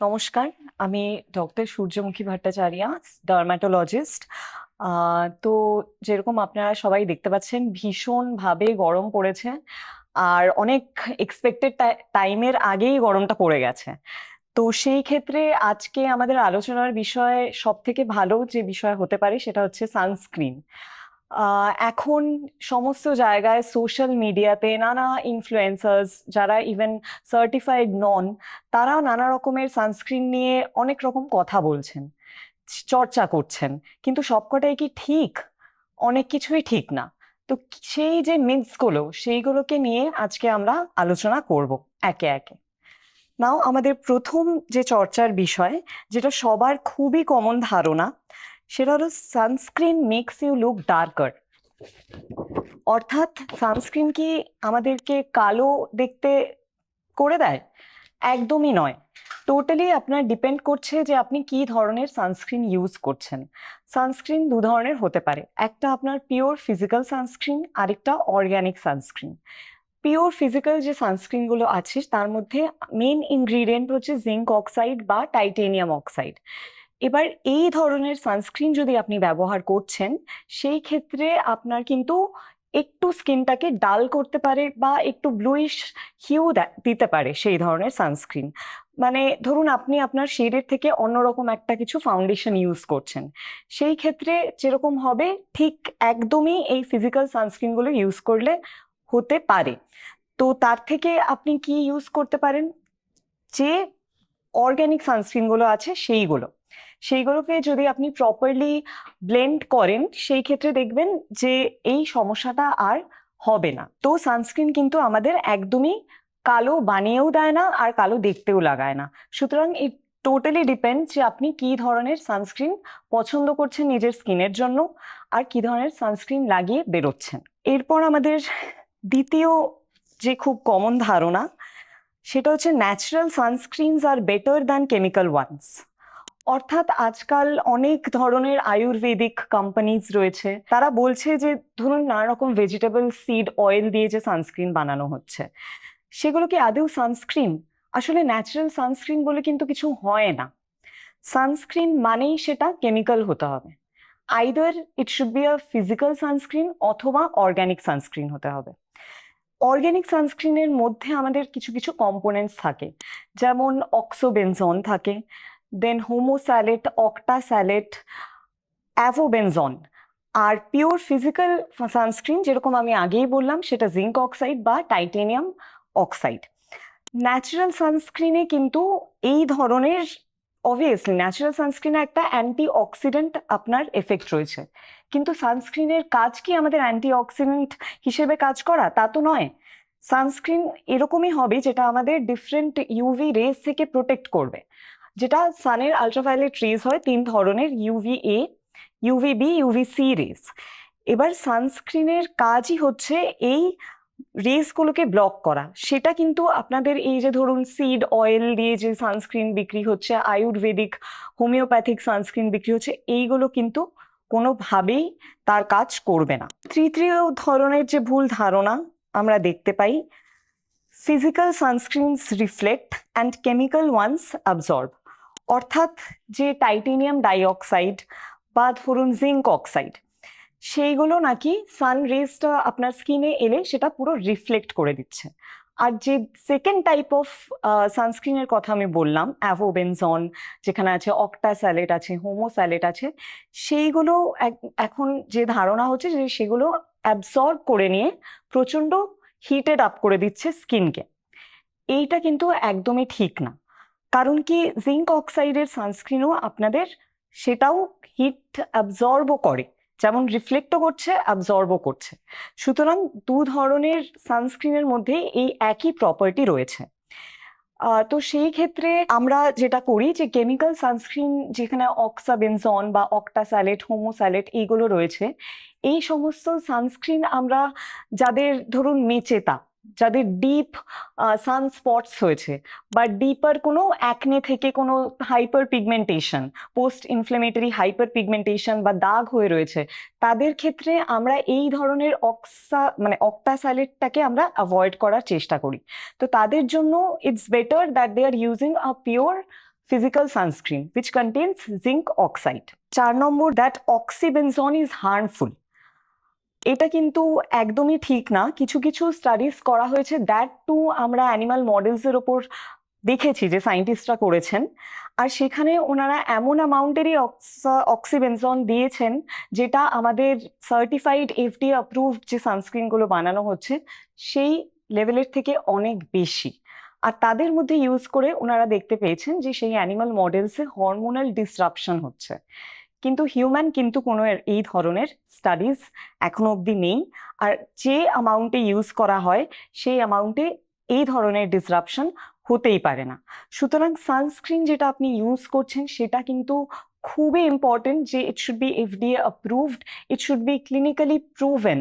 নমস্কার, আমি ডক্টর সূর্যমুখী ভট্টাচার্যা ডার্মাটোলজিস্ট তো যেরকম আপনারা সবাই দেখতে পাচ্ছেন, ভীষণভাবে গরম পড়েছে আর অনেক এক্সপেক্টেড টাইমের আগেই গরমটা পড়ে গেছে। তো সেই ক্ষেত্রে আজকে আমাদের আলোচনার বিষয় সব থেকে ভালো যে বিষয় হতে পারে সেটা হচ্ছে সানস্ক্রিন এখন সমস্ত জায়গায় সোশ্যাল মিডিয়াতে নানা ইনফ্লুয়েন্সার্স যারা ইভেন সার্টিফাইড নন তারা নানা রকমের সানস্ক্রিন নিয়ে অনেক রকম কথা বলছেন, চর্চা করছেন, কিন্তু সবকটাই কি ঠিক? অনেক কিছুই ঠিক না। তো সেই যে মিথসগুলো সেইগুলোকে নিয়ে আজকে আমরা আলোচনা করব একে একে। নাও আমাদের প্রথম যে চর্চার বিষয়, যেটা সবার খুবই কমন ধারণা সেটা হলো sunscreen makes you look darker অর্থাৎ সানস্ক্রিন কি আমাদেরকে কালো দেখতে করে দেয়? একদমই নয়। টোটালি আপনার ডিপেন্ড করছে যে আপনি কি ধরনের সানস্ক্রিন ইউজ করছেন। সানস্ক্রিন দু ধরনের হতে পারে। একটা আপনার পিওর ফিজিক্যাল সানস্ক্রিন আরেকটা অর্গ্যানিক সানস্ক্রিন পিওর ফিজিক্যাল যে সানস্ক্রিনগুলো আছে, তার মধ্যে মেন ইনগ্রিডিয়েন্ট হচ্ছে জিঙ্ক অক্সাইড বা টাইটেনিয়াম অক্সাইড এবার এই ধরনের সানস্ক্রিন যদি আপনি ব্যবহার করছেন, সেই ক্ষেত্রে আপনার কিন্তু একটু স্কিনটাকে ডাল করতে পারে বা একটু ব্লুইশ হিউ দিতে পারে সেই ধরনের সানস্ক্রিন মানে ধরুন আপনি আপনার শেডের থেকে অন্যরকম একটা কিছু ফাউন্ডেশন ইউজ করছেন। সেই ক্ষেত্রে যেরকম হবে, ঠিক একদমই এই ফিজিক্যাল সানস্ক্রিনগুলো ইউজ করলে হতে পারে। তো তার থেকে আপনি কি ইউজ করতে পারেন? যে অর্গ্যানিক সানস্ক্রিনগুলো আছে সেইগুলো। সেইগুলোকে যদি আপনি প্রপারলি ব্লেন্ড করেন, সেই ক্ষেত্রে দেখবেন যে এই সমস্যাটা আর হবে না। তো সানস্ক্রিন কিন্তু আমাদের একদমই কালো বানিয়েও দেয় না আর কালো দেখতেও লাগায় না। সুতরাং এই টোটালি ডিপেন্ড যে আপনি কি ধরনের সানস্ক্রিন পছন্দ করছেন নিজের স্কিনের জন্য আর কি ধরনের সানস্ক্রিন লাগিয়ে বেরোচ্ছেন। এরপর আমাদের দ্বিতীয় যে খুব কমন ধারণা, সেটা হচ্ছে natural sunscreens are better than chemical ones অর্থাৎ আজকাল অনেক ধরনের আয়ুর্বেদিক কোম্পানিজ রয়েছে। তারা বলছে যে, ধরুন নানা রকম ভেজিটেবল সিড অয়েল দিয়ে যে সানস্ক্রিন বানানো হচ্ছে, সেগুলো কি আদৌ সানস্ক্রিন আসলে ন্যাচারাল সানস্ক্রিন বলে কিন্তু কিছু হয় না। সানস্ক্রিন মানেই সেটা কেমিক্যাল হতে হবে। Either it should be a physical sunscreen অথবা অর্গ্যানিক সানস্ক্রিন হতে হবে। অর্গ্যানিক সানস্ক্রিনের মধ্যে আমাদের কিছু কিছু কম্পোনেন্টস থাকে। যেমন অক্সোবেনজন থাকে দেন হোমোস্যালেট অক্টাস্যালেট অ্যাভোবেনজন আর পিওর ফিজিক্যাল সানস্ক্রিন যেরকম আমি আগেই বললাম, সেটা জিঙ্ক অক্সাইড বা টাইটেনিয়াম অক্সাইড ন্যাচারাল সানস্ক্রিনে কিন্তু এই ধরনের অবভিয়াসলি ন্যাচারাল সানস্ক্রিনে একটা অ্যান্টি অক্সিডেন্ট আপনার এফেক্ট রয়েছে। কিন্তু সানস্ক্রিনের কাজ কি আমাদের অ্যান্টি অক্সিডেন্ট হিসেবে কাজ করা? তা তো নয়। সানস্ক্রিন এরকমই হবে যেটা আমাদের ডিফারেন্ট ইউভি রেস থেকে প্রোটেক্ট করবে। যেটা সানের আলট্রাভায়োলেট রেজ হয়, তিন ধরনের UV A UV B UV C rays এবার সানস্ক্রিনের কাজই হচ্ছে এই রেসগুলোকে ব্লক করা। সেটা কিন্তু আপনাদের এই যে ধরুন সিড অয়েল দিয়ে যে সানস্ক্রিন বিক্রি হচ্ছে, আয়ুর্বেদিক হোমিওপ্যাথিক সানস্ক্রিন বিক্রি হচ্ছে, এইগুলো কিন্তু কোনোভাবেই তার কাজ করবে না। তৃতীয় ধরনের যে ভুল ধারণা আমরা দেখতে পাই physical sunscreens reflect and chemical ones absorb অর্থাৎ যে টাইটেনিয়াম ডাইঅক্সাইড বা ধরুন জিঙ্ক অক্সাইড সেইগুলো নাকি সান রেজটা আপনার স্কিনে এলে সেটা পুরো রিফ্লেক্ট করে দিচ্ছে। আর যে সেকেন্ড টাইপ অফ সানস্ক্রিনের কথা আমি বললাম অ্যাভোবেনজন যেখানে আছে অক্টা স্যালেট আছে হোমো স্যালেট আছে, সেইগুলো এখন যে ধারণা হচ্ছে যে সেগুলো অ্যাবসর্ব করে নিয়ে প্রচণ্ড হিটেড আপ করে দিচ্ছে স্কিনকে এইটা কিন্তু একদমই ঠিক না। কারণ কি জিঙ্ক অক্সাইডের সানস্ক্রিনও আপনাদের সেটাও হিট অ্যাবজর্বও করে। যেমন রিফ্লেক্টও করছে অ্যাবজর্বও করছে। সুতরাং দু ধরনের সানস্ক্রিনের মধ্যে এই একই প্রপার্টি রয়েছে। তো সেই ক্ষেত্রে আমরা যেটা করি যে কেমিক্যাল সানস্ক্রিন যেখানে অক্সাবেনজন বা অক্টাস্যালেট হোমোস্যালেট এইগুলো রয়েছে, এই সমস্ত সানস্ক্রিন আমরা যাদের ধরুন মেচেতা যাদের ডিপ সান স্পটস হয়েছে বা ডিপার কোনো অ্যাকনে থেকে কোনো hyperpigmentation post inflammatory hyperpigmentation বা দাগ হয়ে রয়েছে, তাদের ক্ষেত্রে আমরা এই ধরনের অক্সা মানে অক্টাস্যালেটটাকে আমরা অ্যাভয়েড করার চেষ্টা করি। তো তাদের জন্য it's better that they are using a pure physical sunscreen, which contains zinc oxide চার নম্বর দ্যাট অক্সিবেনজন ইজ হার্মফুল এটা কিন্তু একদমই ঠিক না। কিছু কিছু স্টাডিজ করা হয়েছে দ্যাট টু আমরা অ্যানিমাল মডেলসের ওপর দেখেছি যে সায়েন্টিস্টরা করেছেন। আর সেখানে ওনারা এমন অ্যামাউন্টেরই অক্সিবেনজন দিয়েছেন যেটা আমাদের সার্টিফাইড এফডি অ্যাপ্রুভড যে সানস্ক্রিনগুলো বানানো হচ্ছে সেই লেভেলের থেকে অনেক বেশি। আর তাদের মধ্যে ইউজ করে ওনারা দেখতে পেয়েছেন যে সেই অ্যানিমাল মডেলসে হরমোনাল ডিসরাপশন হচ্ছে। কিন্তু হিউম্যান কিন্তু কোনো এই ধরনের স্টাডিজ এখনও অবধি নেই। আর যে অ্যামাউন্টে ইউজ করা হয়, সেই অ্যামাউন্টে এই ধরনের ডিসরাপশন হতেই পারে না। সুতরাং সানস্ক্রিন যেটা আপনি ইউজ করছেন, সেটা কিন্তু খুবই ইম্পর্টেন্ট যে it should be FDA approved it should be clinically proven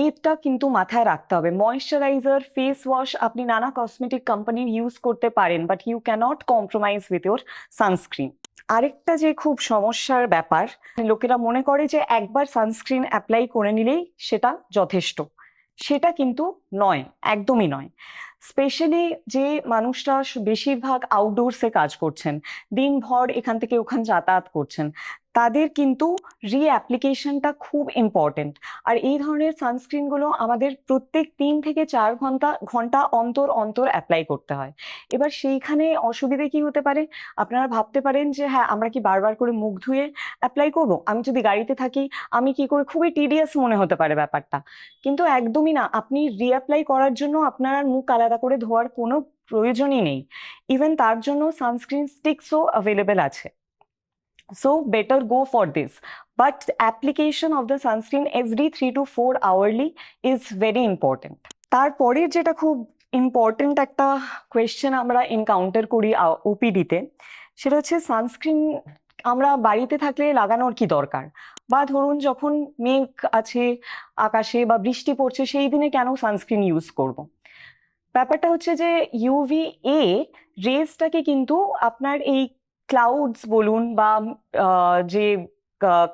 এইটা কিন্তু মাথায় রাখতে হবে। ময়শ্চারাইজার ফেস ওয়াশ আপনি নানা কসমেটিক কোম্পানির ইউজ করতে পারেন but you cannot compromise with your sunscreen আরেকটা যে খুব সমস্যার ব্যাপার, লোকেরা মনে করে যে একবার সানস্ক্রিন অ্যাপ্লাই করে নিলেই সেটা যথেষ্ট। সেটা কিন্তু নয়, একদমই নয়। স্পেশালি যে মানুষরা বেশিরভাগ আউটডোরসে কাজ করছেন, দিনভর এখান থেকে ওখান যাতায়াত করছেন তাদের কিন্তু রিঅ্যাপ্লিকেশনটা খুব ইম্পর্টেন্ট আর এই ধরনের সানস্ক্রিনগুলো আমাদের প্রত্যেক তিন থেকে চার ঘণ্টা ঘণ্টা অন্তর অন্তর অ্যাপ্লাই করতে হয়। এবার সেইখানে অসুবিধে কি হতে পারে? আপনারা ভাবতে পারেন যে হ্যাঁ আমরা কি বারবার করে মুখ ধুয়ে অ্যাপ্লাই করব? আমি যদি গাড়িতে থাকি, আমি কি করে, খুবই টিডিয়াস মনে হতে পারে ব্যাপারটা। কিন্তু একদমই না। আপনি রিঅ্যাপ্লাই করার জন্য আপনার মুখ আলাদা করে ধোয়ার কোনো প্রয়োজনই নেই। ইভেন তার জন্য সানস্ক্রিন স্টিক্সও অ্যাভেলেবেল আছে। So better go for this but application of the sunscreen every three to four hourly is very important তারপরের যেটা খুব ইম্পর্টেন্ট একটা কোয়েশ্চেন আমরা এনকাউন্টার করি ওপিডিতে সেটা হচ্ছে সানস্ক্রিন আমরা বাড়িতে থাকলে লাগানোর কি দরকার? বা ধরুন যখন মেঘ আছে আকাশে বা বৃষ্টি পড়ছে, সেই দিনে কেন সানস্ক্রিন ইউজ করব? ব্যাপারটা হচ্ছে যে ইউভি এ রেজটাকে কিন্তু আপনার এই ক্লাউডস বলুন বা যে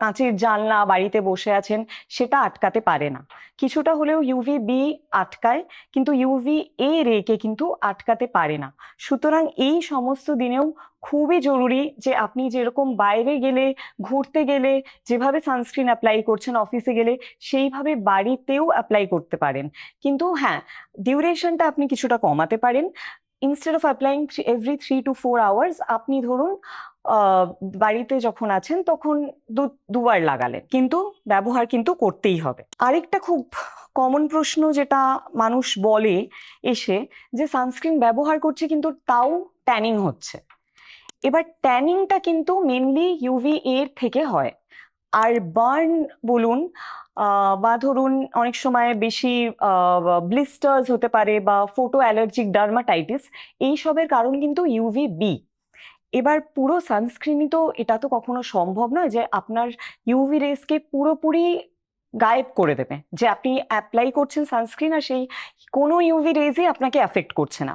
কাঁচের জানলা বাড়িতে বসে আছেন, সেটা আটকাতে পারে না। কিছুটা হলেও ইউভি বি আটকায়, কিন্তু ইউভি এ রেকে কিন্তু আটকাতে পারে না। সুতরাং এই সমস্ত দিনেও খুবই জরুরি যে, আপনি যেরকম বাইরে গেলে, ঘুরতে গেলে, যেভাবে সানস্ক্রিন অ্যাপ্লাই করছেন অফিসে গেলে, সেইভাবে বাড়িতেও অ্যাপ্লাই করতে পারেন। কিন্তু হ্যাঁ ডিউরেশনটা আপনি কিছুটা কমাতে পারেন। Instead of applying every three to four hours আপনি ধরুন বাড়িতে যখন আছেন, তখন দুবার লাগালেন। কিন্তু ব্যবহার কিন্তু করতেই হবে। আরেকটা খুব কমন প্রশ্ন যেটা মানুষ বলে এসে যে সানস্ক্রিন ব্যবহার করছে কিন্তু তাও ট্যানিং হচ্ছে। এবার ট্যানিংটা কিন্তু মেনলি ইউভি এর থেকে হয়। আর বার্ন বলুন বা ধরুন অনেক সময় বেশি ব্লিস্টার্স হতে পারে বা ফোটো অ্যালার্জিক ডার্মাটাইটিস এইসবের কারণ কিন্তু ইউভি বি এবার পুরো সানস্ক্রিনই তো এটা তো কখনো সম্ভব নয় যে আপনার ইউভি রেসকে পুরোপুরি গায়েব করে দেবে, যে আপনি অ্যাপ্লাই করছেন সানস্ক্রিন আর সেই কোনো ইউভি রেজই আপনাকে অ্যাফেক্ট করছে না।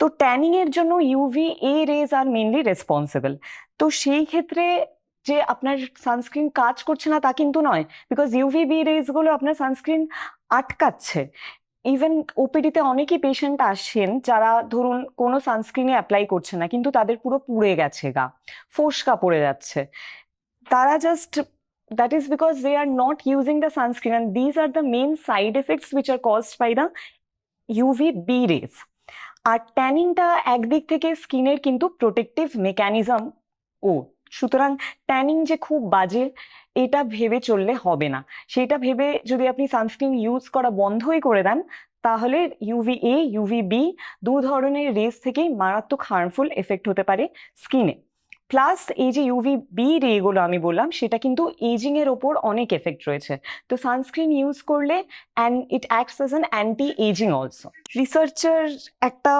তো ট্যানিংয়ের জন্য UV A rays are mainly responsible তো সেই ক্ষেত্রে যে আপনার সানস্ক্রিন কাজ করছে না তা কিন্তু নয় বিকজ ইউভি বি রেজগুলো আপনার সানস্ক্রিন আটকাচ্ছে। ইভেন ওপিডিতে অনেকই পেশেন্ট আসছেন যারা ধরুন কোনো সানস্ক্রিনে অ্যাপ্লাই করছে না, কিন্তু তাদের পুরো পুড়ে গেছে গা, ফোসকা পড়ে যাচ্ছে। তারা just that is because they are not using the sunscreen and these are the main side effects which are caused by the UVB rays আর ট্যানিংটা একদিক থেকে স্কিনের কিন্তু প্রোটেক্টিভ মেকানিজম ও। সুতরাং ট্যানিং যে খুব বাজে, এটা ভেবে চললে হবে না। সেটা ভেবে যদি আপনি সানস্ক্রিন ইউজ করা বন্ধই করে দেন, তাহলে ইউভি এ ইউভি বি দু ধরনের রেস থেকেই মারাত্মক হার্মফুল এফেক্ট হতে পারে স্কিনে প্লাস এই যে ইউভি বি রেগুলো আমি বললাম, সেটা কিন্তু এজিংয়ের ওপর অনেক এফেক্ট রয়েছে। তো সানস্ক্রিন ইউজ করলে and it acts as an anti ageing also researcher একটা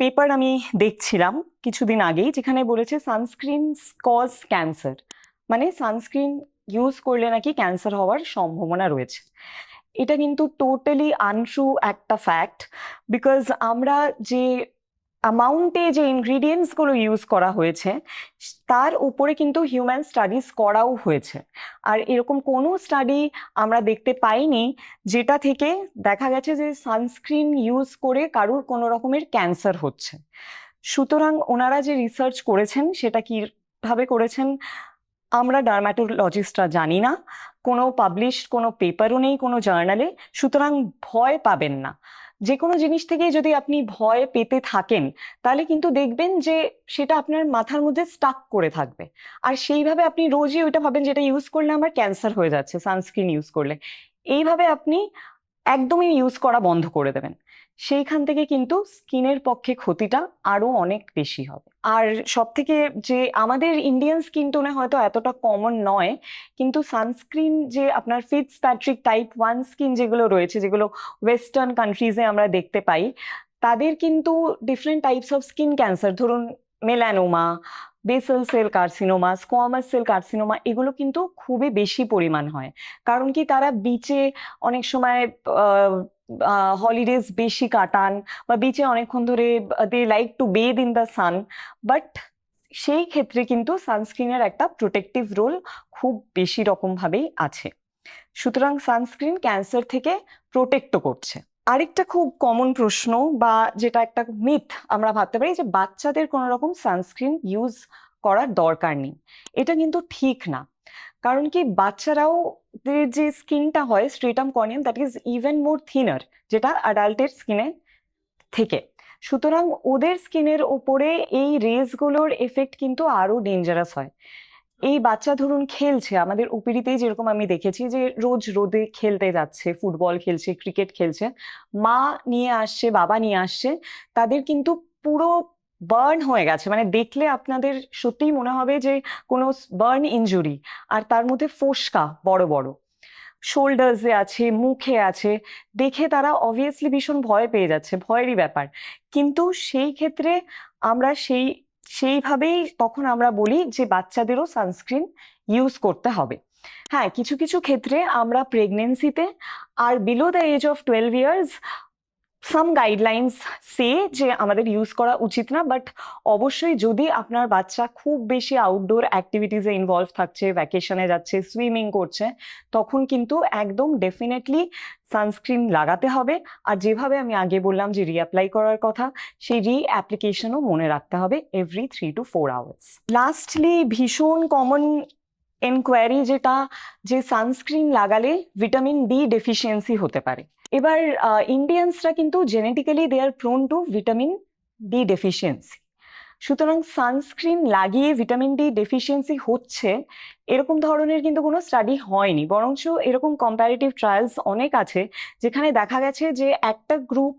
পেপার আমি দেখছিলাম কিছুদিন আগেই যেখানে বলেছে সানস্ক্রিন কজ ক্যান্সার মানে সানস্ক্রিন ইউজ করলে নাকি ক্যান্সার হওয়ার সম্ভাবনা রয়েছে। এটা কিন্তু টোটালি আনট্রু একটা ফ্যাক্ট বিকজ আমরা যে অ্যামাউন্টে যে ইনগ্রিডিয়েন্টসগুলো ইউজ করা হয়েছে, তার উপরে কিন্তু হিউম্যান স্টাডিজ করাও হয়েছে। আর এরকম কোনো স্টাডি আমরা দেখতে পাইনি যেটা থেকে দেখা গেছে যে সানস্ক্রিন ইউজ করে কারুর কোনো রকমের ক্যান্সার হচ্ছে। সুতরাং ওনারা যে রিসার্চ করেছেন, সেটা কীভাবে করেছেন, আমরা ডার্মাটোলজিস্টরা জানি না। কোনো পাবলিশ কোনো পেপারও নেই কোনো জার্নালে সুতরাং ভয় পাবেন না। যে কোনো জিনিস থেকে যদি আপনি ভয় পেতে থাকেন, তাহলে কিন্তু দেখবেন যে সেটা আপনার মাথার মধ্যে স্টাক করে থাকবে। আর সেইভাবে আপনি রোজই ওইটা ভাবেন যেটা ইউজ করলে আমার ক্যান্সার হয়ে যাচ্ছে সানস্ক্রিন ইউজ করলে। এইভাবে আপনি একদমই ইউজ করা বন্ধ করে দেবেন। সেইখান থেকে কিন্তু স্কিনের পক্ষে ক্ষতিটা আরও অনেক বেশি হবে। আর সব থেকে যে আমাদের ইন্ডিয়ান স্কিন টোনে হয়তো এতটা কমন নয়, কিন্তু সানস্ক্রিন যে আপনার Fitzpatrick type one skin যেগুলো রয়েছে, যেগুলো ওয়েস্টার্ন কান্ট্রিজে আমরা দেখতে পাই, তাদের কিন্তু different types of skin cancer ধরুন melanoma basal cell carcinoma squamous cell carcinoma এগুলো কিন্তু খুবই বেশি পরিমাণ হয়। কারণ কি তারা বিচে অনেক সময় হলিডেজ বেশি কাটান বা বিচে অনেকক্ষণ ধরে they like to bathe in the sun but সেই ক্ষেত্রে কিন্তু সানস্ক্রিনের একটা প্রোটেক্টিভ রোল খুব বেশি রকম ভাবেই আছে। সুতরাং সানস্ক্রিন ক্যান্সার থেকে প্রোটেক্টও করছে। আরেকটা খুব কমন প্রশ্ন বা যেটা একটা মিথ আমরা ভাবতে পারি যে বাচ্চাদের কোনো রকম সানস্ক্রিন ইউজ করার দরকার নেই। এটা কিন্তু ঠিক না। কারণ কি বাচ্চারাও যে স্কিনটা হয় stratum corneum that is even more thinner যেটা অ্যাডাল্টের স্কিনে থেকে। সুতরাং ওদের স্কিনের ওপরে এই রেজগুলোর এফেক্ট কিন্তু আরও ডেঞ্জারাস হয়। এই বাচ্চা ধরুন খেলছে, আমাদের উপিরিতেই যেরকম আমি দেখেছি যে রোজ রোদে খেলতে যাচ্ছে, ফুটবল খেলছে ক্রিকেট খেলছে, মা নিয়ে আসছে, বাবা নিয়ে আসছে, তাদের কিন্তু পুরো বার্ন হয়ে গেছে। মানে দেখলে আপনাদের সত্যিই মনে হবে যে কোনো বার্ন ইনজুরি আর তার মধ্যে ফোসকা বড় বড়। শোল্ডার্সে আছে, মুখে আছে। দেখে তারা অবভিয়াসলি ভীষণ ভয় পেয়ে যাচ্ছে, ভয়েরই ব্যাপার। কিন্তু সেই ক্ষেত্রে আমরা সেই, সেইভাবেই তখন আমরা বলি যে বাচ্চাদেরও সানস্ক্রিন ইউজ করতে হবে। হ্যাঁ কিছু কিছু ক্ষেত্রে আমরা প্রেগনেন্সিতে আর below the age of twelve years some guidelines say যে আমাদের ইউজ করা উচিত না বাট অবশ্যই যদি আপনার বাচ্চা খুব বেশি আউটডোর অ্যাক্টিভিটিসে ইনভলভ থাকছে ভ্যাকেশনে যাচ্ছে সুইমিং করছে, তখন কিন্তু একদম ডেফিনেটলি সানস্ক্রিন লাগাতে হবে। আর যেভাবে আমি আগে বললাম যে রিঅ্যাপ্লাই করার কথা, সেই রি অ্যাপ্লিকেশনও মনে রাখতে হবে every three to four hours lastly ভীষণ কমন এনকোয়ারি যেটা যে সানস্ক্রিন লাগালে ভিটামিন ডি ডেফিসিয়েন্সি হতে পারে। এবার ইন্ডিয়ানসরা কিন্তু genetically they are prone to vitamin D deficiency সুতরাং সানস্ক্রিন লাগিয়ে ভিটামিন ডি ডেফিসিয়েন্সি হচ্ছে, এরকম ধরনের কিন্তু কোনো স্টাডি হয়নি। বরঞ্চ এরকম কম্প্যারেটিভ ট্রায়ালস অনেক আছে, যেখানে দেখা গেছে যে একটা গ্রুপ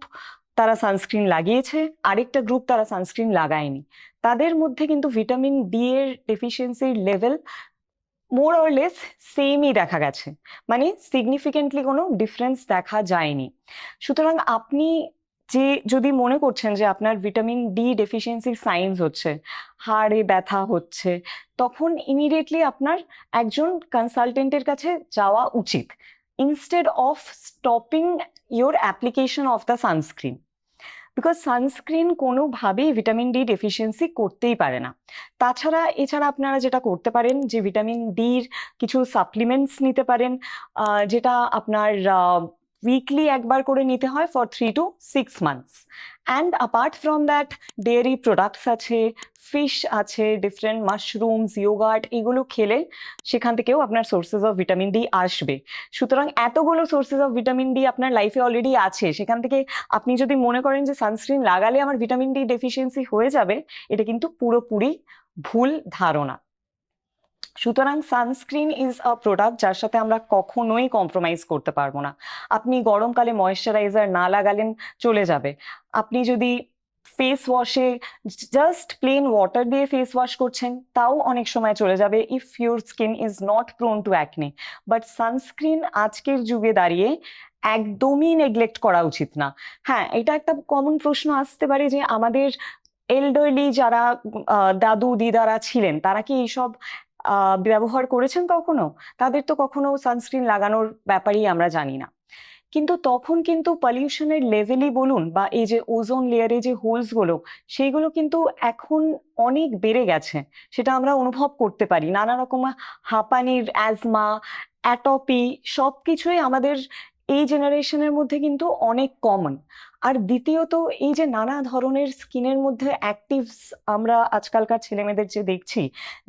তারা সানস্ক্রিন লাগিয়েছে, আরেকটা গ্রুপ তারা সানস্ক্রিন লাগায়নি। তাদের মধ্যে কিন্তু ভিটামিন ডি এর ডেফিসিয়েন্সির লেভেল মোর অর লেস সেমই দেখা গেছে। মানে সিগনিফিকেন্টলি কোনো ডিফারেন্স দেখা যায়নি। সুতরাং আপনি যে, যদি মনে করছেন যে আপনার ভিটামিন ডি ডেফিসিয়েন্সির সাইন্স হচ্ছে, হাড়ে ব্যথা হচ্ছে, তখন ইমিডিয়েটলি আপনার একজন কনসালটেন্টের কাছে যাওয়া উচিত। Instead of stopping your application of the sunscreen because sunscreen কোনোভাবেই ভিটামিন ডি ডেফিসিয়েন্সি করতেই পারে না। তাছাড়া এছাড়া আপনারা যেটা করতে পারেন, যে ভিটামিন ডির কিছু সাপ্লিমেন্টস নিতে পারেন যেটা আপনার উইকলি একবার করে নিতে হয় for three to six months and apart from that dairy products আছে ফিশ আছে ডিফারেন্ট মাশরুমস ইয়োগার্ট এগুলো খেলে সেখান থেকেও আপনার সোর্সেস অফ ভিটামিন ডি আসবে। সুতরাং এতগুলো সোর্সেস অফ ভিটামিন ডি আপনার লাইফে অলরেডি আছে। সেখান থেকে আপনি যদি মনে করেন যে সানস্ক্রিন লাগালে আমার ভিটামিন ডি ডেফিসিয়েন্সি হয়ে যাবে, এটা কিন্তু পুরোপুরি ভুল ধারণা। সুতরাং সানস্ক্রিন ইজ আ প্রোডাক্ট যার সাথে আমরা কখনোই কম্প্রোমাইজ করতে পারব না। আপনি গরমকালে ময়েশ্চারাইজার না লাগালেন চলে যাবে। আপনি যদি ফেস ওয়াশে জাস্ট প্লেন ওয়াটার দিয়ে ফেস ওয়াশ করছেন, তাও অনেক সময় চলে যাবে if your skin is not prone to acne but sunscreen আজকের যুগে দাঁড়িয়ে একদমই নেগলেক্ট করা উচিত না। হ্যাঁ এটা একটা কমন প্রশ্ন আসতে পারে যে আমাদের এল্ডারলি যারা দাদু দিদারা ছিলেন, তারা কি এইসব ব্যবহার করেছেন কখনো? তাদের তো কখনো সানস্ক্রিন লাগানোর ব্যাপারেই আমরা জানি না। কিন্তু তখন কিন্তু পলিউশনের লেভেলই বলুন বা এই যে ওজোন লেয়ারে যে হোলসগুলো সেইগুলো কিন্তু এখন অনেক বেড়ে গেছে। সেটা আমরা অনুভব করতে পারি। নানা রকম হাঁপানির অ্যাজমা অ্যাটপি সব কিছুই আমাদের এই জেনারেশনের মধ্যে কিন্তু অনেক কমন আর দ্বিতীয়ত, এই যে নানা ধরনের স্কিনের মধ্যে অ্যাক্টিভস আমরা আজকালকার ছেলেমেয়েদের যে দেখছি,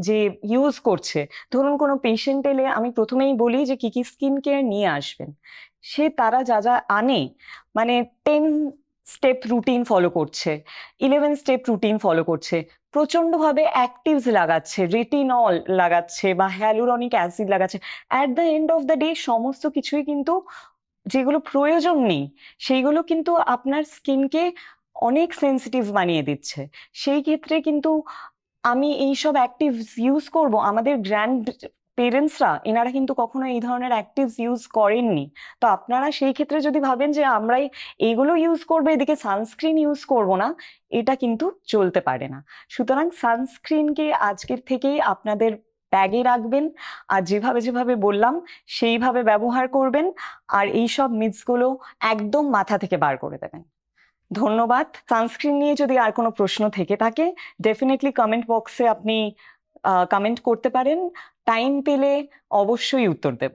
যে ইউজ করছে, ধরুন কোনো পেশেন্ট এলে আমি প্রথমেই বলি যে কি কি স্কিন কেয়ার নিয়ে আসবেন। সে, তারা যা যা আনে মানে টেন স্টেপ রুটিন ফলো করছে ইলেভেন স্টেপ রুটিন ফলো করছে প্রচন্ডভাবে অ্যাক্টিভস লাগাচ্ছে রেটিনল লাগাচ্ছে বা হ্যালুরনিক অ্যাসিড লাগাচ্ছে। At the end of the day সমস্ত কিছুই কিন্তু যেগুলো প্রয়োজন নেই, সেইগুলো কিন্তু আপনার স্কিনকে অনেক সেন্সিটিভ বানিয়ে দিচ্ছে। সেই ক্ষেত্রে কিন্তু আমি এইসব অ্যাক্টিভস ইউজ করব। আমাদের গ্র্যান্ড পেরেন্টসরা এনারা কিন্তু কখনো এই ধরনের অ্যাক্টিভস ইউজ করেননি। তো আপনারা সেই ক্ষেত্রে যদি ভাবেন যে আমরাই এইগুলো ইউজ করব, এদিকে সানস্ক্রিন ইউজ করব না, এটা কিন্তু চলতে পারে না। সুতরাং সানস্ক্রিনকে আজকের থেকেই আপনাদের ব্যাগে রাখবেন। আর যেভাবে যেভাবে বললাম, সেইভাবে ব্যবহার করবেন। আর এই সব মিথসগুলো একদম মাথা থেকে বার করে দেবেন। ধন্যবাদ। সানস্ক্রিন নিয়ে যদি আর কোনো প্রশ্ন থেকে থাকে ডেফিনেটলি কমেন্ট বক্সে আপনি কমেন্ট করতে পারেন। টাইম পেলে অবশ্যই উত্তর দেব।